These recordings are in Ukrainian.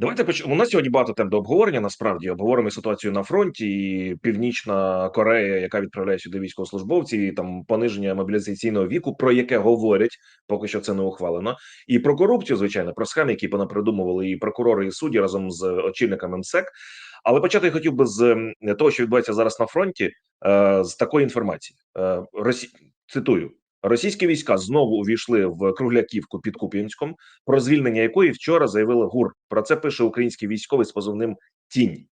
Давайте поч... У нас сьогодні багато тем до обговорення. Насправді обговоримо ситуацію на фронті, і Північна Корея, яка відправляє сюди військовослужбовців, і там пониження мобілізаційного віку, про яке говорять, поки що це не ухвалено. І про корупцію, звичайно, про схеми, які понапридумували і прокурори, і судді разом з очільниками МСЕК. Але почати я хотів би з того, що відбувається зараз на фронті, е, з такої інформації. Е, Росі... Цитую. Російські війська знову увійшли в Кругляківку під Куп'янськом, про звільнення якої вчора заявили ГУР. Про це пише український військовий з позивним Тінь.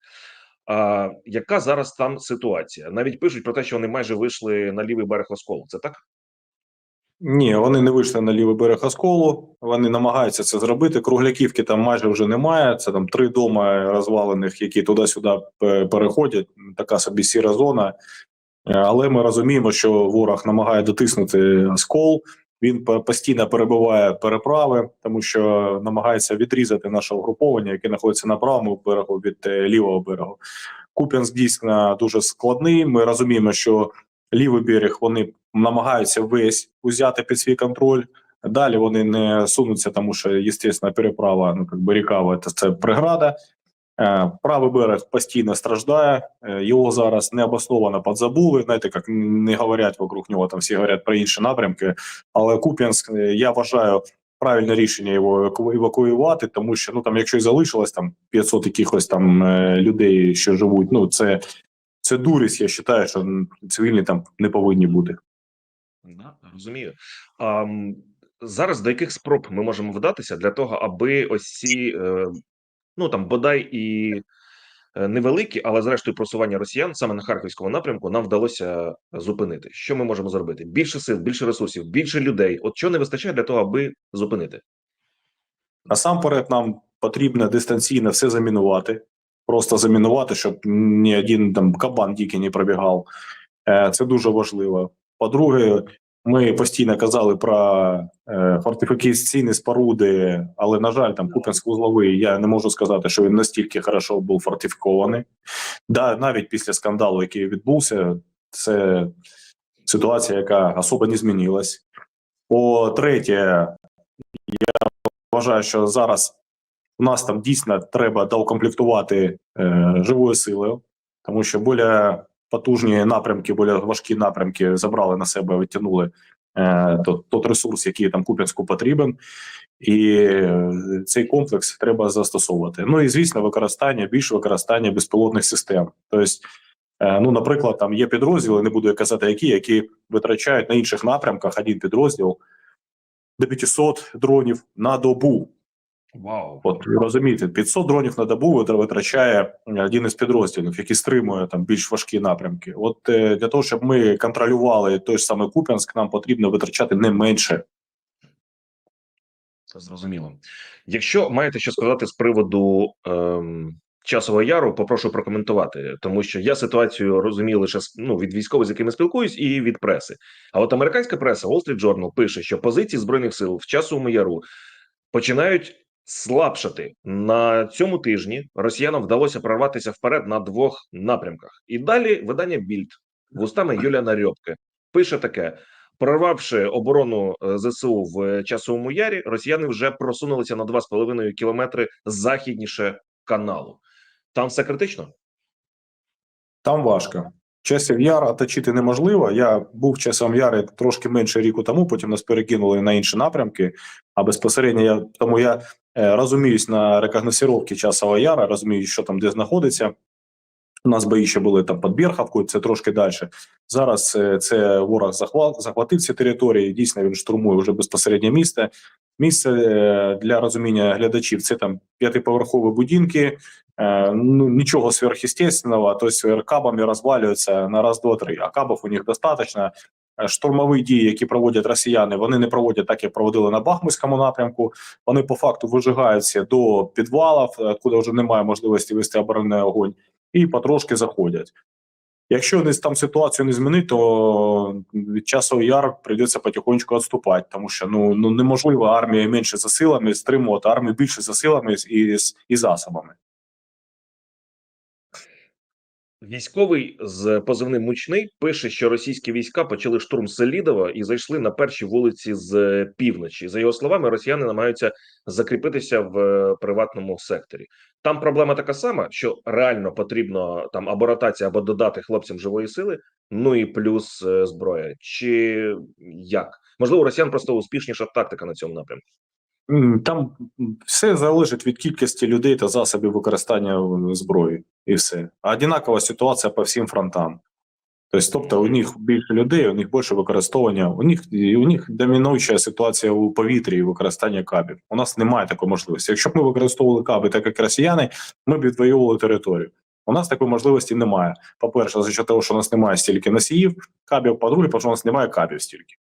А яка зараз там ситуація? Навіть пишуть про те, що вони майже вийшли на лівий берег осколу. Це так? Ні, вони не вийшли на лівий берег осколу. Вони намагаються це зробити. Кругляківки там майже вже немає. Це там три дома розвалених, які туди-сюди переходять. Така собі сіра зона. Е, Але ми розуміємо, що ворог намагає дотиснути оскол. Він по- постійно перебиває переправи, тому що намагається відрізати наше угруповання, яке знаходиться на правому берегу від е, лівого берегу. Куп'янськ дійсно дуже складний. Ми розуміємо, що лівий берег вони намагаються весь узяти під свій контроль. Далі вони не сунуться, тому що, звісно, переправа, ну як би ріка, це, це преграда. Е, Правий берег постійно страждає, е, його зараз необосновано подзабули. Знаєте, як не говорять вокруг нього, там всі говорять про інші напрямки. Але Куп'янськ, е, я вважаю, правильне рішення його еваку- евакуювати, тому що ну там, якщо і залишилось там 500 якихось там людей, що живуть, ну це, це дурість. Я вважаю, що цивільні там не повинні бути. Да, розумію. А, зараз до яких спроб ми можемо вдатися для того, аби ось ці, ну там бодай і е, невеликі, але зрештою просування росіян саме на харківському напрямку нам вдалося зупинити. Що ми можемо зробити? Більше сил, більше ресурсів, більше людей. От чого не вистачає для того, аби зупинити? Насамперед, нам потрібно дистанційно все замінувати, просто замінувати, щоб ні один там кабан дикий не пробігав. Е, Це дуже важливо. По-друге, ми постійно казали про фортифікаційні споруди, але на жаль, там Куп'янськ-Узловий, я не можу сказати, що він настільки хорошо був фортифікований. Да, навіть після скандалу, який відбувся, це ситуація, яка особо не змінилась. По-третє, я вважаю, що зараз у нас там дійсно треба доукомплектувати е, живою силою, тому що більш потужні напрямки, більш важкі напрямки забрали на себе, витягнули е, тот, тот ресурс, який там Куп'янську потрібен, і е, цей комплекс треба застосовувати. Ну і звісно, використання більше використання безпілотних систем. Тобто, е, ну, наприклад, там є підрозділи, не буду я казати, які, які витрачають на інших напрямках один підрозділ до 500 дронів на добу. Вау, От ви розумієте, 500 дронів на добу витрачає один із підрозділів, який стримує там більш важкі напрямки. От е, для того, щоб ми контролювали той ж самий Куп'янськ, нам потрібно витрачати не менше. це зрозуміло. Якщо маєте що сказати з приводу ем, часового яру, попрошу прокоментувати, тому що я ситуацію розумію лише ну, від військових, з якими спілкуюсь, і від преси. А от американська преса Wall Street Journal пише, що позиції збройних сил в часовому яру починають слабшати на цьому тижні. Росіянам вдалося прорватися вперед на двох напрямках. І далі видання Більд вустами Юліана Рьопки пише таке: прорвавши оборону е, ЗСУ в часовому ярі, росіяни вже просунулися на 2,5 кілометри західніше каналу. Там все критично. Там важко. Часів яр оточити неможливо. Я був часом яри трошки менше ріку тому, потім нас перекинули на інші напрямки. А безпосередньо я тому я е, розуміюсь на рекогносировці часового яра, розумію, що там де знаходиться. У нас бої ще були там під Бірхавкою, це трошки далі. Зараз е, це ворог захватив ці території. Дійсно, він штурмує вже безпосередньо місце. Місце е, для розуміння глядачів це там п'ятиповерхові будинки, ну, нічого сверхъестественного, то есть кабами розвалюються на раз, два, три. А кабів у них достатньо. Е, Штурмові дії, які проводять росіяни, вони не проводять так, як проводили на Бахмутському напрямку. Вони по факту вижигаються до підвалів, е, куди вже немає можливості вести оборонний огонь, і потрошки заходять. Якщо десь там ситуацію не змінить, то від часу яр прийдеться потихонечку відступати, тому що ну, ну неможливо армія менше за силами стримувати армію більше за силами і, і засобами. Військовий з позивним мучний пише, що російські війська почали штурм Селідова і зайшли на перші вулиці з півночі. За його словами, росіяни намагаються закріпитися в е, приватному секторі. Там проблема така сама, що реально потрібно там або ротація, або додати хлопцям живої сили. Ну і плюс е, зброя. Чи як можливо, росіян просто успішніша тактика на цьому напрямку? Там все залежить від кількості людей та засобів використання е, зброї, і все. А одинакова ситуація по всім фронтам. Тобто, тобто у них більше людей, у них більше використовування, у них у них домінуюча ситуація у повітрі і використання кабів. У нас немає такої можливості. Якщо б ми використовували каби, так як росіяни, ми б відвоювали територію. У нас такої можливості немає. По-перше, за що того, що у нас немає стільки носіїв кабів, по-друге, тому що у нас немає кабів стільки.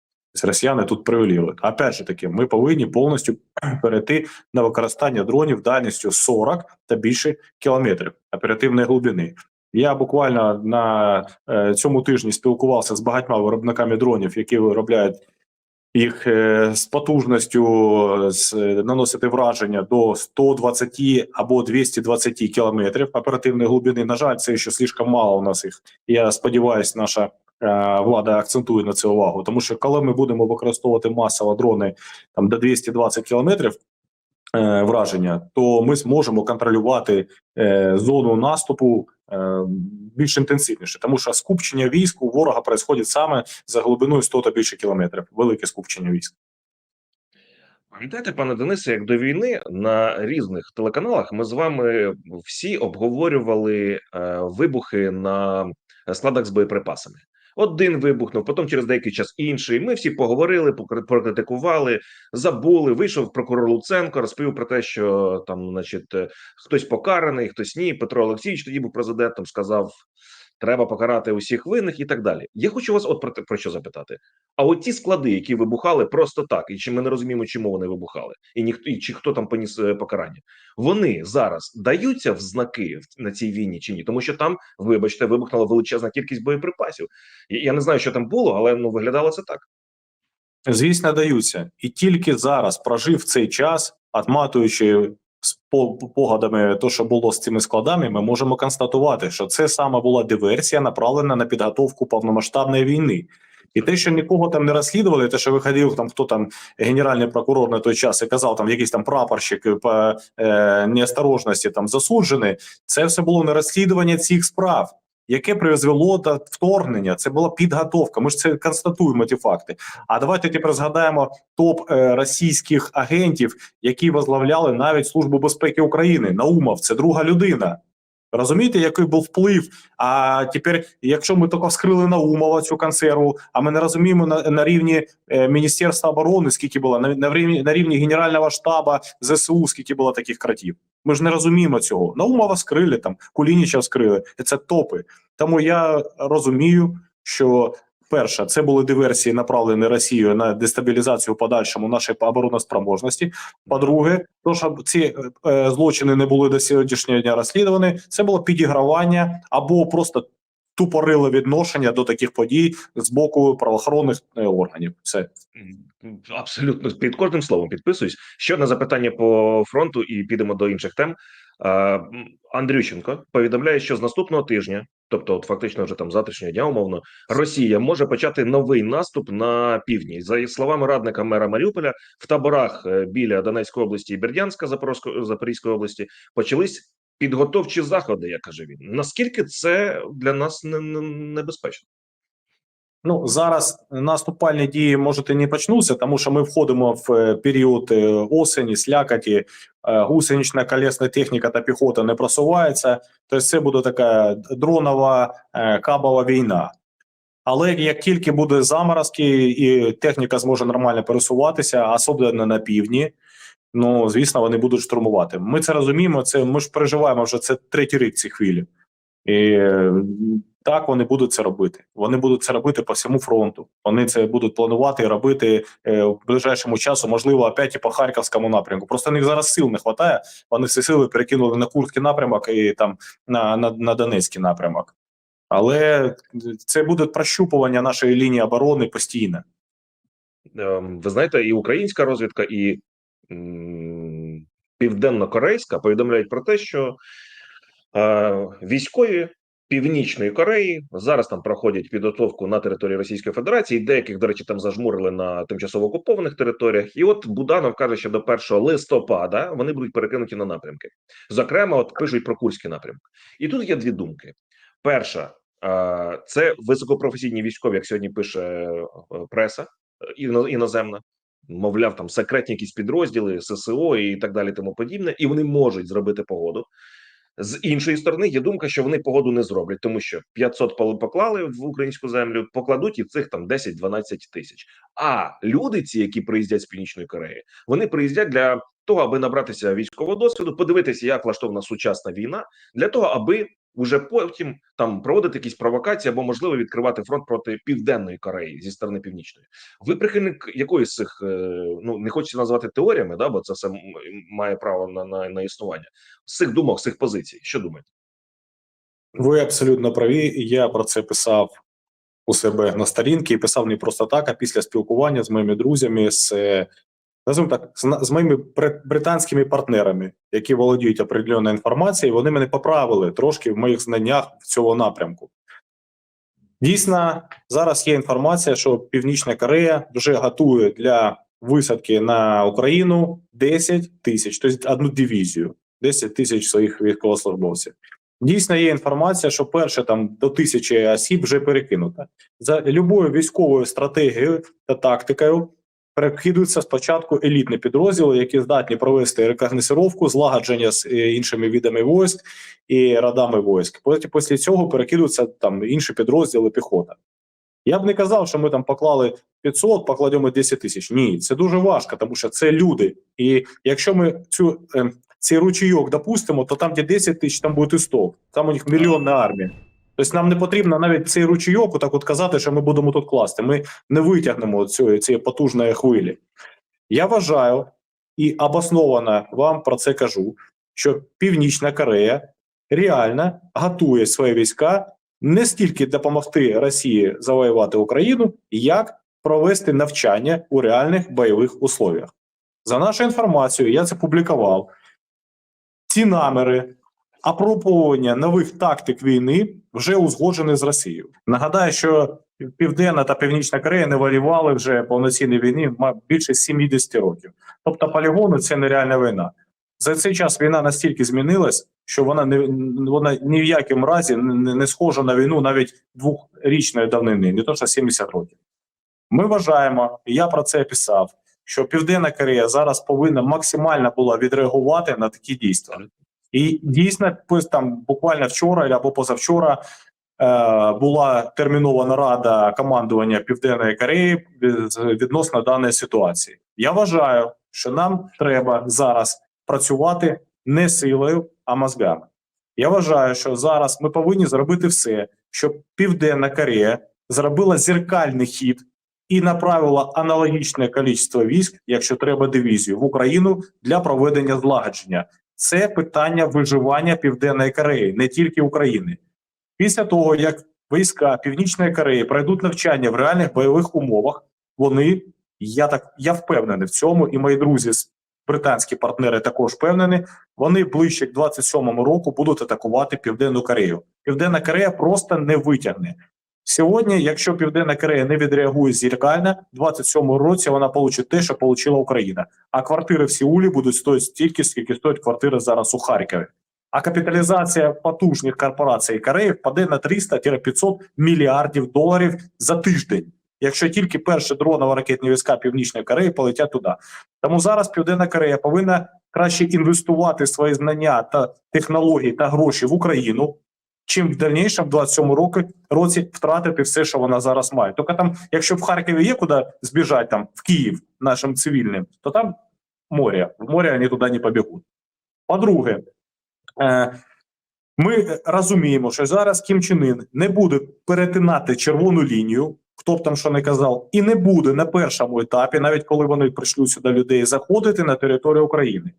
Росіяни тут привілірують. Опять же таки, ми повинні повністю перейти на використання дронів дальністю 40 та більше кілометрів оперативної глибини. Я буквально на е, цьому тижні спілкувався з багатьма виробниками дронів, які виробляють їх е, з потужністю е, наносити враження до 120 або 220 кілометрів оперативної глибини. На жаль, це ще слишком мало у нас їх. Я сподіваюся, наша влада акцентує на це увагу. Тому що коли ми будемо використовувати масово дрони там до 220 кілометрів. е, Враження, то ми зможемо контролювати е, зону наступу е, більш інтенсивніше, тому що скупчення військ у ворога відбувається саме за глибиною 100 та більше кілометрів. Велике скупчення військ. Пам'ятаєте, пане Денисе, як до війни на різних телеканалах ми з вами всі обговорювали е, вибухи на складах з боєприпасами. Один вибухнув, потім через деякий час інший. Ми всі поговорили, прокритикували, забули. Вийшов прокурор Луценко, розповів про те, що там, значить, е, хтось покараний, хтось ні. Петро Олексійович тоді був президентом, сказав. Треба покарати усіх винних і так далі. Я хочу вас от про, про що запитати. А от ті склади, які вибухали просто так, і чи ми не розуміємо, чому вони вибухали, і ніхто і чи хто там поніс е, покарання, вони зараз даються в знаки на цій війні чи ні? Тому що там, вибачте, вибухнула величезна кількість боєприпасів. Я, я не знаю, що там було, але ну виглядало це так. Звісно, даються, і тільки зараз, прожив цей час, отматуючи з по- погадами то, що було з цими складами, ми можемо констатувати, що це саме була диверсія, направлена на підготовку повномасштабної війни. І те, що нікого там не розслідували, те, що виходив там, хто там генеральний прокурор на той час і казав, там якийсь там прапорщик по е, неосторожності там засуджений, це все було не розслідування цих справ, яке призвело до вторгнення. Це була підготовка. Ми ж це констатуємо ті факти. А давайте тепер згадаємо топ е, російських агентів, які возглавляли навіть Службу безпеки України. Наумов це друга людина. Розумієте, який був вплив? А тепер, якщо ми тільки вскрили Наумова цю консерву, а ми не розуміємо на, на рівні е, Міністерства оборони, скільки було на, на рівні на рівні Генерального штабу ЗСУ, скільки було таких кратів. Ми ж не розуміємо цього. Наумова скрили там, Кулініча вскрили. Це топи. Тому я розумію, що перше, це були диверсії, направлені Росією на дестабілізацію в подальшому нашої обороноспроможності. По-друге, то що ці е, злочини не були до сьогоднішнього дня розслідувані, це було підігравання або просто тупориле відношення до таких подій з боку правоохоронних е, органів. Все Абсолютно під кожним словом підписуюсь. Ще одне запитання по фронту, і підемо до інших тем. Е, Андрющенко повідомляє, що з наступного тижня, тобто, от фактично вже там завтрашнього дня, умовно, Росія може почати новий наступ на півдні. За словами радника мера Маріуполя, в таборах е, біля Донецької області і Бердянська Запорізької області почались підготовчі заходи. Як каже він, наскільки це для нас не, небезпечно? Ну зараз наступальні дії можуть і не почнуться, тому що ми входимо в е, період е, осені, слякоті, е, гусенична колесна техніка та піхота не просувається. Тобто це буде така дронова кабова війна. Але як тільки буде заморозки і техніка зможе нормально пересуватися, особливо на півдні, ну звісно, вони будуть штурмувати. Ми це розуміємо. Це ми ж переживаємо вже це третій рік ці хвилі. І так вони будуть це робити. Вони будуть це робити по всьому фронту. Вони це будуть планувати і робити е, в ближайшому часу, можливо, опять і по харківському напрямку. Просто них зараз сил не вистачає. Вони всі сили перекинули на Курський напрямок і там на, на, на Донецький напрямок. Але це буде прощупування нашої лінії оборони постійно. Ем, Ви знаєте, і українська розвідка, і південно-корейська повідомляють про те, що е, військові Північної Кореї зараз там проходять підготовку на території Російської Федерації. Деяких, до речі, там зажмурили на тимчасово окупованих територіях. І от Буданов каже, що до 1 листопада вони будуть перекинуті на напрямки. Зокрема, от пишуть про Курський напрямок. І тут є дві думки: перша це високопрофесійні військові, як сьогодні пише е, преса е, іно- іноземна. Мовляв, там секретні якісь підрозділи, ССО і так далі, тому подібне, і вони можуть зробити погоду. З іншої сторони, є думка, що вони погоду не зроблять, тому що 500 пал- поклали в українську землю, покладуть і цих там 10-12 тисяч. А люди, ці, які приїздять з північної Кореї, вони приїздять для того, аби набратися військового досвіду, подивитися, як влаштована сучасна війна, для того, аби уже потім там проводити якісь провокації або можливо відкривати фронт проти південної Кореї зі сторони північної. Ви прихильник якоїсь з цих е, ну не хочеться назвати теоріями, да, бо це все має право на, на, на існування з цих думок, з цих позицій. Що думаєте? Ви абсолютно праві. Я про це писав у себе на сторінці і писав не просто так, а після спілкування з моїми друзями, з е, називаємо так, з, з моїми бри- британськими партнерами, які володіють определеною інформацією. Вони мене поправили трошки в моїх знаннях в цього напрямку. Дійсно, зараз є інформація, що Північна Корея вже готує для висадки на Україну 10 тисяч, тобто одну дивізію, 10 тисяч своїх військовослужбовців. Дійсно, є інформація, що перше там до тисячі осіб вже перекинуто. За любою військовою стратегією та тактикою перекидуються спочатку елітні підрозділи, які здатні провести рекогносцировку, злагодження з е, іншими видами військ і родами військ. Потім після цього перекидуються там інші підрозділи піхота. Я б не казав, що ми там поклали 500, покладемо 10 тисяч. Ні, це дуже важко, тому що це люди. І якщо ми цю е, цей ручейок допустимо, то там, де 10 тисяч, там буде і 100. Там у них мільйонна армія. Тобто нам не потрібно навіть цей ручейок так от казати, що ми будемо тут класти. Ми не витягнемо цієї, цієї потужної хвилі. Я вважаю і обосновано вам про це кажу, що Північна Корея реально готує свої війська не стільки допомогти Росії завоювати Україну, як провести навчання у реальних бойових условіях. За нашою інформацією, я це публікував. Ці наміри апробування нових тактик війни вже узгоджені з Росією. Нагадаю, що Південна та Північна Корея не воювали вже повноцінній війні більше 70 років. Тобто полігони це нереальна війна. За цей час війна настільки змінилась, що вона не вона ні в якому разі не схожа на війну навіть двохрічної давнини, не то що 70 років. Ми вважаємо, і я про це писав, що Південна Корея зараз повинна максимально була відреагувати на такі дійства. І дійсно, там буквально вчора або позавчора е, була термінова нарада командування Південної Кореї від- відносно даної ситуації. Я вважаю, що нам треба зараз працювати не силою, а мозгами. Я вважаю, що зараз ми повинні зробити все, щоб Південна Корея зробила зеркальний хід і направила аналогічне кількість військ, якщо треба дивізію, в Україну для проведення злагодження. Це питання виживання Південної Кореї, не тільки України. Після того, як війська Північної Кореї пройдуть навчання в реальних бойових умовах, вони, я так я впевнений в цьому, і мої друзі, британські партнери також впевнені, вони ближче к 27-му року будуть атакувати Південну Корею. Південна Корея просто не витягне. Сьогодні, якщо Південна Корея не відреагує зеркально, в 27-му році вона получить те, що отримала Україна. А квартири в Сеулі будуть стоїти стільки, скільки стоять квартири зараз у Харкові. А капіталізація потужних корпорацій Кореї впаде на 300-500 мільярдів доларів за тиждень, якщо тільки перші дроново-ракетні війська Північної Кореї полетять туди. Тому зараз Південна Корея повинна краще інвестувати свої знання та технології та гроші в Україну, чим в дальнішому, в 27 році, році втратити все, що вона зараз має. Тільки там, якщо в Харкові є куди збіжати там в Київ нашим цивільним, то там море. В море вони туди не побігуть. По-друге, е, ми розуміємо, що зараз Кім Чен Ін не буде перетинати червону лінію, хто б там що не казав, і не буде на першому етапі, навіть коли вони прийшлють сюди людей, заходити на територію України.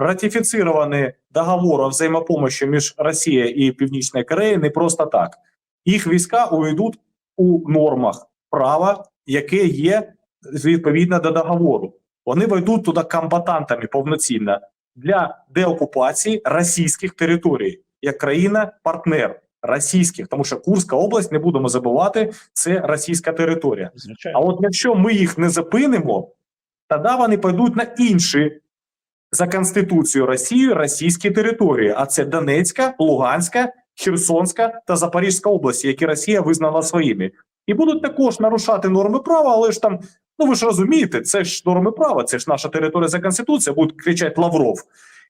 Ратифіцірований договор о взаємопомощі між Росією і Північною Кореєю не просто так. Їх війська увійдуть у нормах права, яке є відповідно до договору. Вони вийдуть туди комбатантами повноцінно для деокупації російських територій як країна-партнер. російських, тому що Курська область, не будемо забувати, це російська територія. Звичайно. А от якщо ми їх не зупинимо, тоді вони пойдуть на інші за Конституцією Росії російські території, а це Донецька, Луганська, Херсонська та Запорізька області, які Росія визнала своїми, і будуть також нарушати норми права, але ж там, ну ви ж розумієте, це ж норми права, це ж наша територія за Конституцією, будуть кричати Лавров.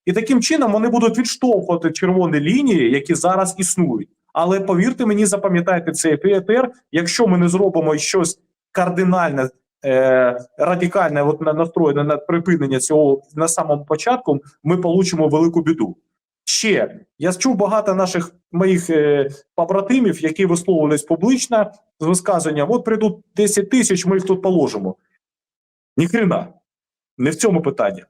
І таким чином вони будуть відштовхувати червоні лінії, які зараз існують. Але повірте мені, запам'ятайте цей ПТР, якщо ми не зробимо щось кардинальне, радикальне, от на настроєне на припинення цього на самому початку, ми получимо велику біду. Ще я чув багато наших моїх е, побратимів, які висловились публічно з висказуванням: от прийдуть 10 тисяч, ми їх тут положимо. Ніхрена, не в цьому питання.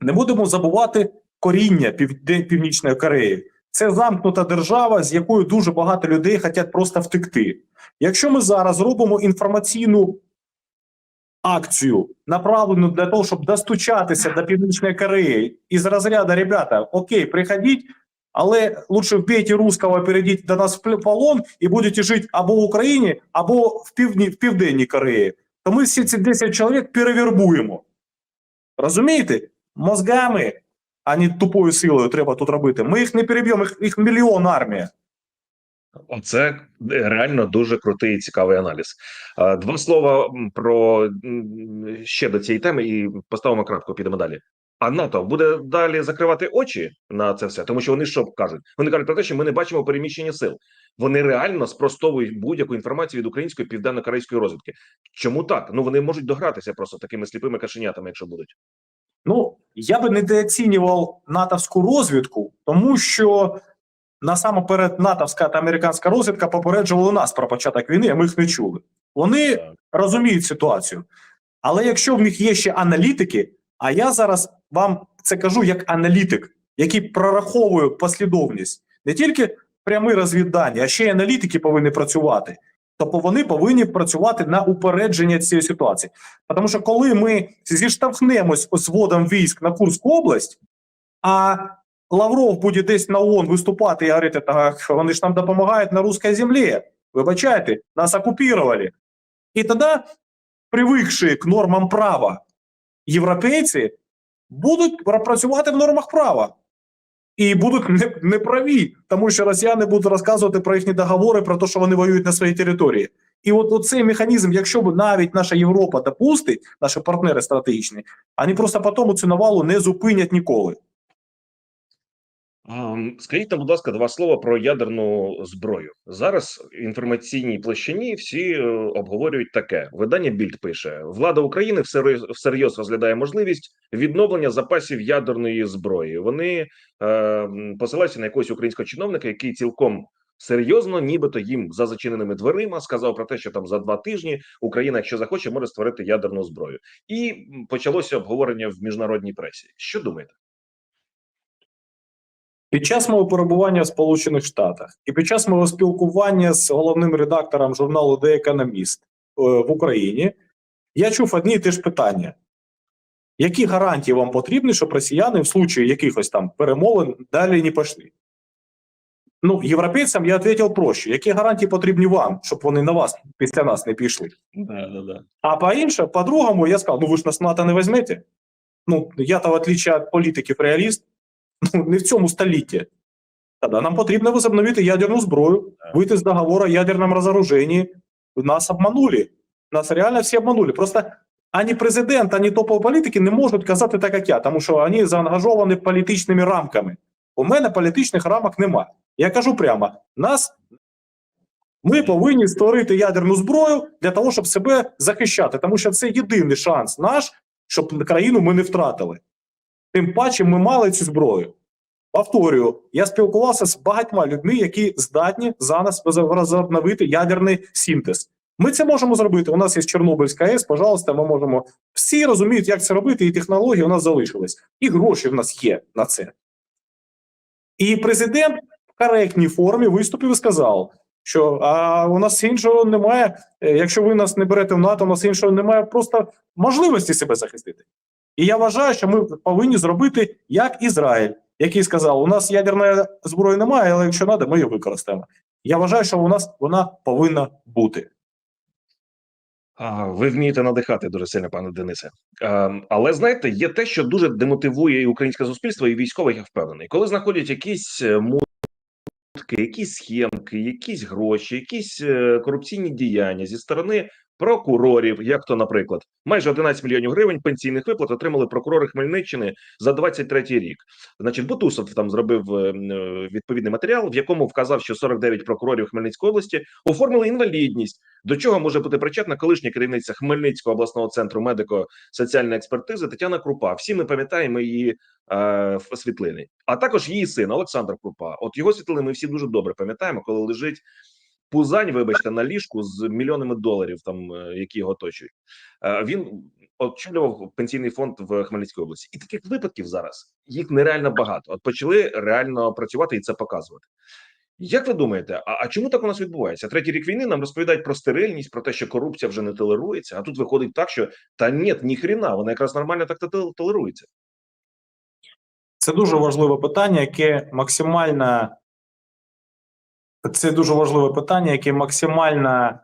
Не будемо забувати коріння Півде- Північної Кореї. Це замкнута держава, з якою дуже багато людей хочуть просто втекти. Якщо ми зараз робимо інформаційну акцію, направлену для того, щоб достучатися до Північної Кореї із розряду ребята, окей, приходіть, але лучше вбійте русского, перейдіть до нас в полон і будете жити або в Україні, або в, півдні, в Південній Кореї, то ми всі ці 10 чоловік перевербуємо. Розумієте? Мозгами, а не тупою силою треба тут робити. Ми їх не переб'ємо, їх, їх мільйон армія. Оце реально дуже крутий і цікавий аналіз. Два слова про ще до цієї теми, і поставимо крапку, підемо далі. А НАТО буде далі закривати очі на це все, тому що вони що кажуть? Вони кажуть про те, що ми не бачимо переміщення сил. Вони реально спростовують будь-яку інформацію від української південно-корейської розвідки. Чому так? Ну вони можуть догратися просто такими сліпими кашенятами, якщо будуть. Ну, я би недооцінював натовську розвідку, тому що насамперед натовська та американська розвідка попереджували нас про початок війни, а ми їх не чули. Вони Так. розуміють ситуацію. Але якщо в них є ще аналітики, а я зараз вам це кажу як аналітик, який прораховує послідовність, не тільки прямі розвіддані, а ще й аналітики повинні працювати. Тобто вони повинні працювати на упередження цієї ситуації. Тому що коли ми зіштовхнемось з вводом військ на Курську область, а Лавров буде десь на ООН виступати і говорити, так вони ж нам допомагають на русській землі. Вибачайте, нас окупували. І тоді, привикши к нормам права, європейці будуть працювати в нормах права. І будуть не- неправі, тому що росіяни будуть розказувати про їхні договори, про те, що вони воюють на своїй території. І от оцей механізм, якщо б навіть наша Європа допустить, наші партнери стратегічні, вони просто потім цю навалу не зупинять ніколи. Скажіть нам, будь ласка, два слова про ядерну зброю. Зараз в інформаційній площині всі е, обговорюють таке. Видання Більд пише: влада України всерйоз розглядає можливість відновлення запасів ядерної зброї. Вони е, посилаються на якогось українського чиновника, який цілком серйозно, нібито їм за зачиненими дверима, сказав про те, що там за два тижні Україна, якщо захоче, може створити ядерну зброю. І почалося обговорення в міжнародній пресі. Що думаєте? Під час мого перебування в Сполучених Штатах і під час мого спілкування з головним редактором журналу The Economist е, в Україні я чув одні і ті ж питання: які гарантії вам потрібні, щоб росіяни в случаї якихось там перемовин далі не пішли? Ну, європейцям я відповів проще: які гарантії потрібні вам, щоб вони на вас після нас не пішли? Да, да, да. А по інше, по-другому, я сказав: ну ви ж нас НАТО не візьмете. Ну, я-то, в отличие від політиків, реаліст, ну, не в цьому столітті. Тоді нам потрібно возобновити ядерну зброю, вийти з договору о ядерному розоруженні. Нас обманули. Нас реально всі обманули. Просто ані президент, ані топові політики не можуть казати так, як я, тому що вони заангажовані політичними рамками. У мене політичних рамок нема. Я кажу прямо: нас ми повинні створити ядерну зброю для того, щоб себе захищати, тому що це єдиний шанс наш, щоб країну ми не втратили. Тим паче ми мали цю зброю. Повторюю, я спілкувався з багатьма людьми, які здатні зараз розновити ядерний синтез. Ми це можемо зробити. У нас є Чорнобильська АЕС, пожалуйста, ми можемо. Всі розуміють, як це робити, і технології у нас залишились. І гроші в нас є на це. І президент в коректній формі виступив і сказав, що а у нас іншого немає. е, Якщо ви нас не берете в НАТО, у нас іншого немає просто можливості себе захистити. І я вважаю, що ми повинні зробити як Ізраїль. який сказав: у нас ядерної зброї немає, але якщо треба, ми її використаємо. Я вважаю, що у нас вона повинна бути. Ви вмієте надихати дуже сильно, пане Денисе. Але знаєте, є те, що дуже демотивує і українське суспільство, і військових, я впевнений. Коли знаходять якісь е, мутки, якісь схемки, якісь гроші, якісь е, корупційні діяння зі сторони прокурорів, як то, наприклад, майже 11 мільйонів гривень пенсійних виплат отримали прокурори Хмельниччини за 23 рік. Значить, Бутусов там зробив е, е, відповідний матеріал, в якому вказав, що 49 прокурорів Хмельницької області оформили інвалідність. До чого може бути причетна колишня керівниця Хмельницького обласного центру медико-соціальної експертизи Тетяна Крупа. Всі ми пам'ятаємо її е, світлини, а також її син Олександр Крупа. От його світлини ми всі дуже добре пам'ятаємо, коли лежить пузань, вибачте, на ліжку з мільйонами доларів, там е, які його оточують. Е, він очолював пенсійний фонд в Хмельницькій області, і таких випадків зараз їх нереально багато. От почали реально працювати і це показувати. Як ви думаєте, а, а чому так у нас відбувається? Третій рік війни нам розповідають про стерильність, про те, що корупція вже не толерується. А тут виходить так, що та ні, ні хріна, вона якраз нормально так тол- толерується. Це дуже важливе питання, яке максимально це дуже важливе питання, яке максимально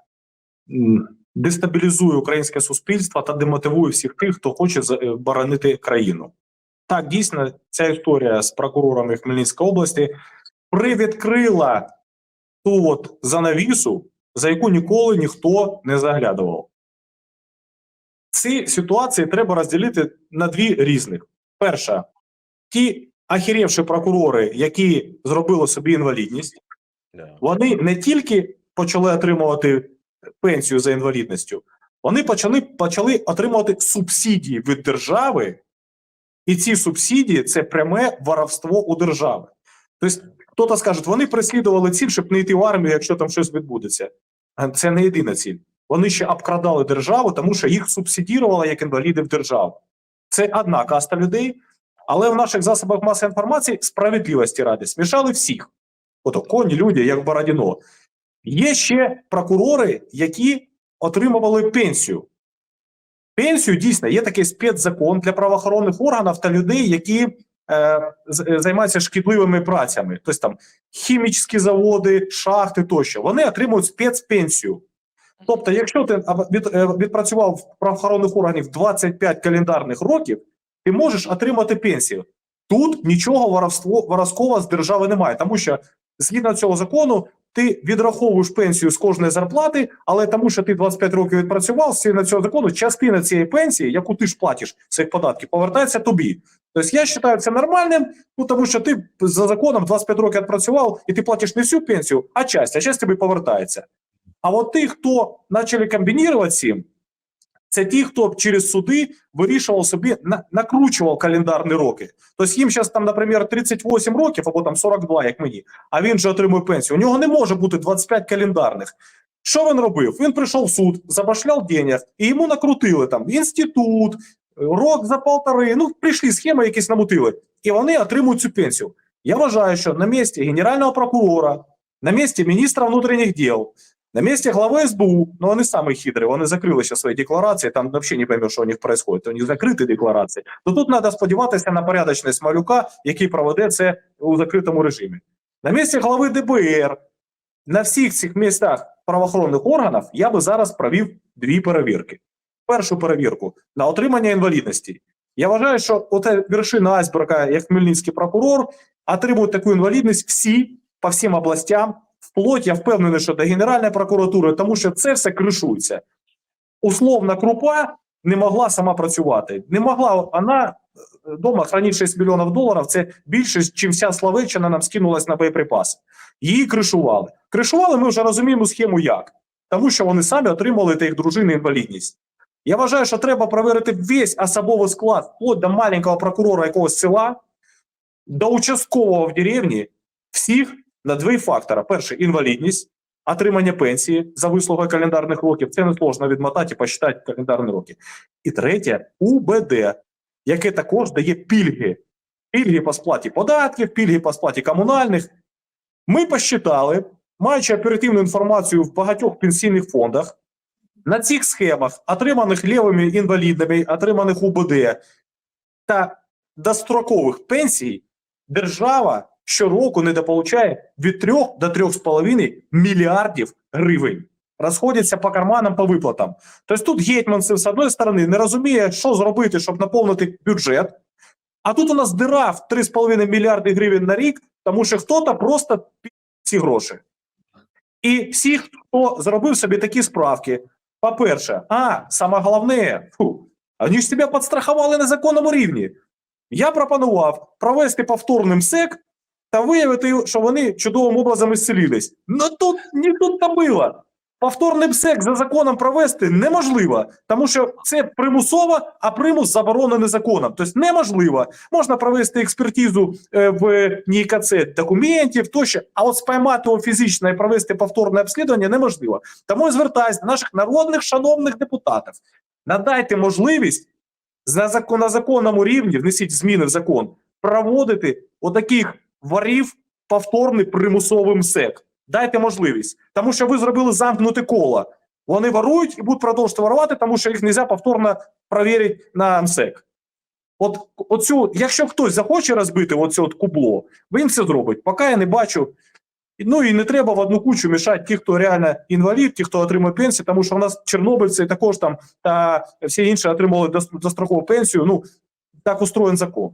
дестабілізує українське суспільство та демотивує всіх тих, хто хоче е, боронити країну. Так, дійсно, ця історія з прокурорами Хмельницької області привідкрила ту от занавісу, за яку ніколи ніхто не заглядував. Ці ситуації треба розділити на дві різних. Перша, ті ахірівші прокурори, які зробили собі інвалідність. Вони не тільки почали отримувати пенсію за інвалідністю, вони почали, почали отримувати субсидії від держави, і ці субсидії це пряме воровство у держави. Тобто, хтось скаже, вони переслідували ціль, щоб не йти в армію, якщо там щось відбудеться. Це не єдина ціль. Вони ще обкрадали державу, тому що їх субсидірували як інвалідів держава. Це одна каста людей, але в наших засобах масової інформації справедливості ради смішали всіх. Ото коні люди, як Бородіно. Є ще прокурори, які отримували пенсію. Пенсію дійсно є такий спецзакон для правоохоронних органів та людей, які е, займаються шкідливими працями, тобто там хімічні заводи, шахти тощо. Вони отримують спецпенсію. Тобто, якщо ти е, відпрацював в правоохоронних органів 25 календарних років, ти можеш отримати пенсію. Тут нічого воровство, воровського з держави немає, тому що згідно цього закону ти відраховуєш пенсію з кожної зарплати, але тому, що ти 25 років відпрацював, згідно цього закону, частина цієї пенсії, яку ти ж платиш своїх податків, повертається тобі. Тобто я вважаю це нормальним, ну тому що ти за законом 25 років відпрацював, і ти платиш не всю пенсію, а часть, а часть тобі повертається. А от ті, хто почали комбінувати цим, це ті, хто через суди вирішував собі, накручував календарні роки. Тобто їм зараз там, наприклад, 38 років або там 42, як мені, а він же отримує пенсію. У нього не може бути 25 календарних. Що він робив? Він прийшов в суд, забашляв денег, і йому накрутили там інститут, рок за полтори. Ну, прийшли схеми, якісь намутили, і вони отримують цю пенсію. Я вважаю, що на місці генерального прокурора, на місці міністра внутрішніх діл, на месте главы СБУ, но они самые хитрые, вони закрили сейчас свои декларации, там вообще не поймешь, що у них происходит, у них закриті декларації. То тут треба сподіватися на порядочність малюка, який проведе це у закритому режимі. На місці глави ДБР, на всіх цих місцях правоохоронних органів я би зараз провів дві перевірки. Першу перевірку на отримання інвалідності. Я вважаю, що ота вершина айсберга, як Хмельницький прокурор, отримують таку інвалідність всі по всім областям, вплоть, я впевнений, що до Генеральної прокуратури, тому що це все кришується. Условна крупа не могла сама працювати. Не могла вона вдома хранить 6 мільйонів доларів. Це більше, ніж вся Словеччина нам скинулась на боєприпаси. Її кришували. Кришували, ми вже розуміємо схему як. Тому що вони самі отримали та їх дружини інвалідність. Я вважаю, що треба перевірити весь особовий склад, вплоть до маленького прокурора якогось села, до участкового в деревні, всіх на два фактора: перший інвалідність, отримання пенсії за вислугою календарних років. Це несложно відмотати і посчитати календарні роки. І третє УБД, яке також дає пільги. Пільги по сплаті податків, пільги по сплаті комунальних. Ми посчитали, маючи оперативну інформацію в багатьох пенсійних фондах, на цих схемах, отриманих лівими інвалідами, отриманих УБД та дострокових пенсій, держава щороку недополучає від 3 до 3,5 мільярдів гривень. Розходяться по карманам по виплатам. Тобто тут гетьманцев, з одної сторони, не розуміє, що зробити, щоб наповнити бюджет. А тут у нас дира в 3,5 мільярди гривень на рік, тому що хтось просто ці гроші. І всі, хто зробив собі такі справки, по-перше, а саме головне, фу, вони ж тебе підстрахували на законному рівні. Я пропонував провести повторний МСЕК та виявити, що вони чудовим образом ісцелились. Ну тут не тут та було. Повторний МСЕК за законом провести неможливо, тому що це примусово, а примус заборонений законом. Тобто неможливо. Можна провести експертизу е, в НІКЦ документів тощо, а от спіймати його фізично і провести повторне обслідування неможливо. Тому я звертаюся до наших народних шановних депутатів. Надайте можливість на законному рівні, внесіть зміни в закон, проводити отаких ворів повторний примусовий МСЕК. Дайте можливість. Тому що ви зробили замкнуте коло. Вони ворують і будуть продовжувати ворувати, тому що їх не можна повторно перевірити на МСЕК. От оцю, якщо хтось захоче розбити оце от кубло, він це зробить. Поки я не бачу. Ну і не треба в одну кучу мішати ті, хто реально інвалід, ті, хто отримує пенсію, тому що у нас чорнобильці також там та всі інші отримали дос- дострокову пенсію. Ну так устроєн закон.